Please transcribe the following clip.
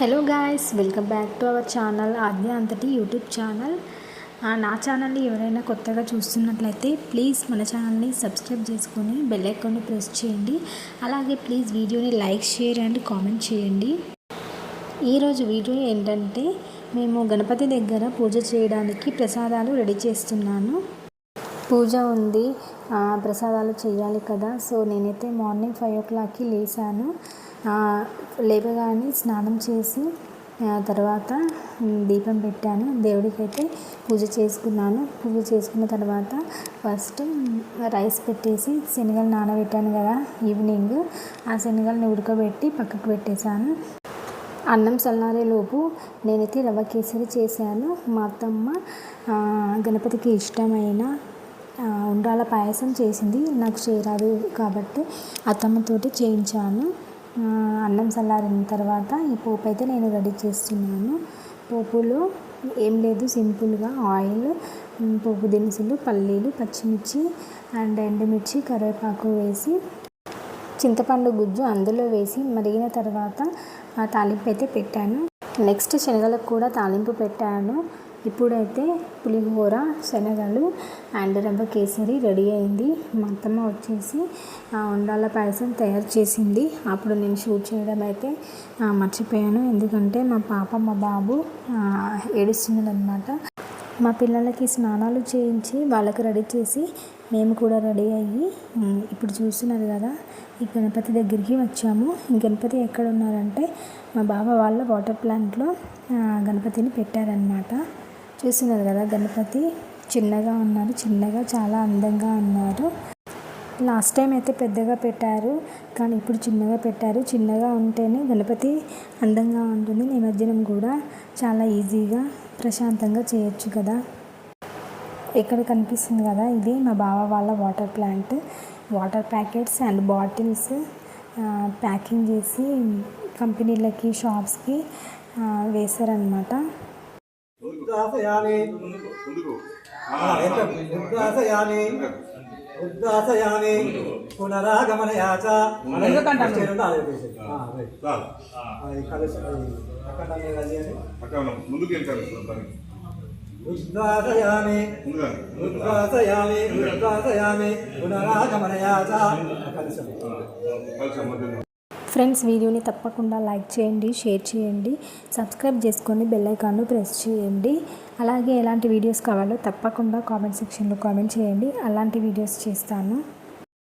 Hello guys welcome back to our channel Aadya అంతటి YouTube channel. నా ఛానల్ని ఎవరైనా కొత్తగా చూస్తున్నట్లయితే ప్లీజ్ మన ఛానల్ని సబ్స్క్రైబ్ చేసుకొని బెల్ ఐకాన్ని ప్రెస్ చేయండి. అలాగే ప్లీజ్ వీడియోని లైక్ షేర్ అండ్ కామెంట్ చేయండి. ఈరోజు వీడియో ఏంటంటే మేము గణపతి దగ్గర పూజ చేయడానికి ప్రసాదాలు రెడీ చేస్తున్నాను. పూజ ఉంది. ప్రసాదాలు చేయాలి కదా. సో నేనైతే మార్నింగ్ ఫైవ్ ఓ క్లాక్కి లేచాను. లేవగానే స్నానం చేసి తర్వాత దీపం పెట్టాను. దేవుడికైతే పూజ చేసుకున్నాను. పూజ చేసుకున్న తర్వాత ఫస్ట్ రైస్ పెట్టేసి శనగలు నానబెట్టాను కదా ఈవినింగ్. ఆ శనగలను ఉడకబెట్టి పక్కకు పెట్టేశాను. అన్నం చల్లారేలోపు నేనైతే రవ్వ కేసరి చేశాను. మా అత్తమ్మ గణపతికి ఇష్టమైన ఉండ్రాల పాయసం చేసింది. నాకు చేయరాదు కాబట్టి అత్తమ్మతోటి చేయించాను. అన్నం చల్లారిన తర్వాత ఈ పోపు అయితే నేను రెడీ చేస్తున్నాను. పోపులో ఏం లేదు సింపుల్గా ఆయిల్ పోపు దినుసులు పల్లీలు పచ్చిమిర్చి అండ్ ఎండుమిర్చి కరివేపాకు వేసి చింతపండు గుజ్జు అందులో వేసి మరిగిన తర్వాత ఆ తాలింపు అయితే పెట్టాను. నెక్స్ట్ శనగలకు కూడా తాలింపు పెట్టాను. ఇప్పుడైతే పులిహోర శనగలు అండ్ రవ్వ కేసరి రెడీ అయింది. మా అత్తమ్మ వచ్చేసి ఉండాల పాయసం తయారు చేసింది. అప్పుడు నేను షూట్ చేయడం అయితే మర్చిపోయాను. ఎందుకంటే మా పాప మా బాబు ఏడుస్తున్నాడు మా పిల్లలకి స్నానాలు చేయించి వాళ్ళకి రెడీ చేసి మేము కూడా రెడీ అయ్యి ఇప్పుడు చూస్తున్నారు కదా ఈ గణపతి దగ్గరికి వచ్చాము. ఈ గణపతి ఎక్కడ ఉన్నారంటే మా బావ వాళ్ళ వాటర్ ప్లాంట్లో గణపతిని పెట్టారనమాట చూస్తున్నారు కదా గణపతి? చిన్నగా ఉన్నారు చిన్నగా చాలా అందంగా ఉన్నారు. లాస్ట్ టైం అయితే పెద్దగా పెట్టారు కానీ ఇప్పుడు చిన్నగా పెట్టారు. చిన్నగా ఉంటేనే గణపతి అందంగా ఉంటుంది. నిమజ్జనం కూడా చాలా ఈజీగా ప్రశాంతంగా చేయొచ్చు కదా. ఇక్కడ కనిపిస్తుంది కదా ఇది? మా బావ వాళ్ళ water plant. Water packets and bottles packing చేసి కంపెనీలకి షాప్స్కి వేశారనమాట ఉద్దాసయామి ముందుకు. ఉద్దాసయామి ఉద్దాసయామి పునరాగమనయా చ చేరుందా? అదే చేసేది. ఆ, అదే. చాలు అది కలిసి అది అక్కడ నేను అది అని. అక్కడ ఉన్నాం ముందుకు వెళ్తాను దానికి ఉద్దాసయామి ముందుగా. ఉద్దాసయామి ఉద్దాసయామి పునరాగమనయా చ కలిసి ఫ్రెండ్స్ వీడియోని తప్పకుండా లైక్ చేయండి షేర్ చేయండి. సబ్స్క్రైబ్ చేసుకొని బెల్ ఐకాన్ను ప్రెస్ చేయండి. అలాగే ఎలాంటి వీడియోస్ కావాలో తప్పకుండా కామెంట్ సెక్షన్లో కామెంట్ చేయండి. అలాంటి వీడియోస్ చేస్తాను.